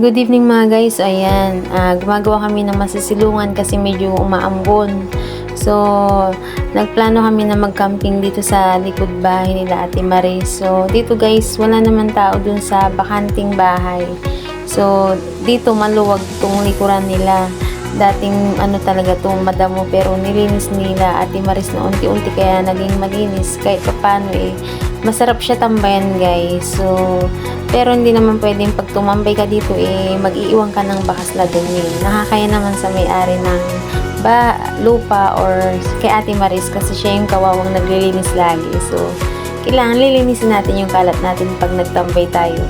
Good evening mga guys. Ayan, ah, gumagawa kami ng masisilungan kasi medyo umaambon. So, nagplano kami na mag-camping dito sa likod bahay nila Ate Maris. So, dito guys, wala naman tao dun sa bakanting bahay. So, dito maluwag tong likuran nila. Dating ano talaga tong madamo pero nilinis nila Ate Maris na unti-unti kaya naging malinis kahit paano eh. Masarap siya tambayan guys. So, pero hindi naman pwedeng pag tumambay ka dito eh mag-iiwan ka ng bakas na dumi. Nakakaya naman sa may-ari ng ba lupa or kay Ate Maris kasi siya yung kawawang naglilinis lagi. So, kailangan lilinisin natin yung kalat natin pag nagtambay tayo.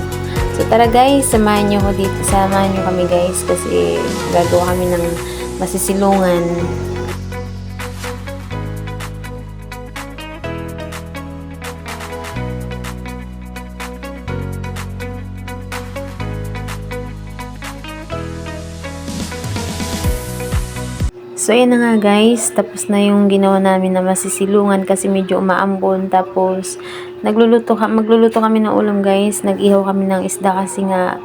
So, tara guys, samahan nyo ko dito. Samahan nyo kami guys kasi gagawa kami ng masisilungan. So, ayan na nga guys. Tapos na yung ginawa namin na masisilungan kasi medyo umaambon. Tapos, nagluluto, ka- magluluto kami ng ulam guys. Nag-ihaw kami ng isda kasi nga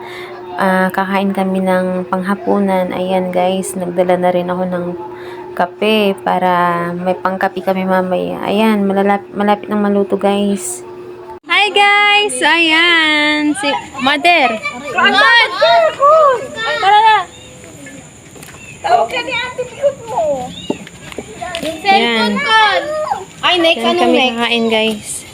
ah, kakain kami ng panghapunan. Ayan guys, nagdala na rin ako ng kape para may pangkape kami mamaya. Ayan, malalap, malapit ng maluto guys. Hi guys! Ayan! Si Mother! Tara na! Tawag ka ni ate likod mo. Ayan. Ay, next, Ayan anong kami next? kakain guys.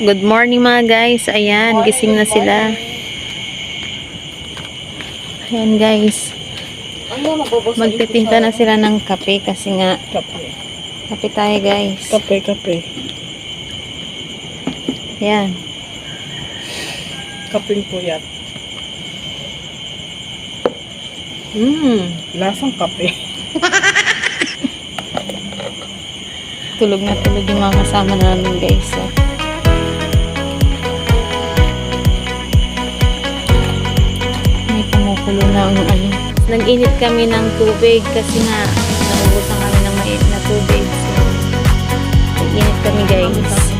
Good morning mga guys. Ayan, gising na sila. Ayan guys. Ano, Magtitinta na sila ng kape kasi nga Kape. kape tayo guys. Kape, kape. Ayan. Kapeng puyat. Mmm, lasang kape. Tulog na tulog yung mga kasama namin guys. So. Nag-init kami ng tubig kasi nga naubusan kami ng mainit na tubig. So, nag-init kami guys.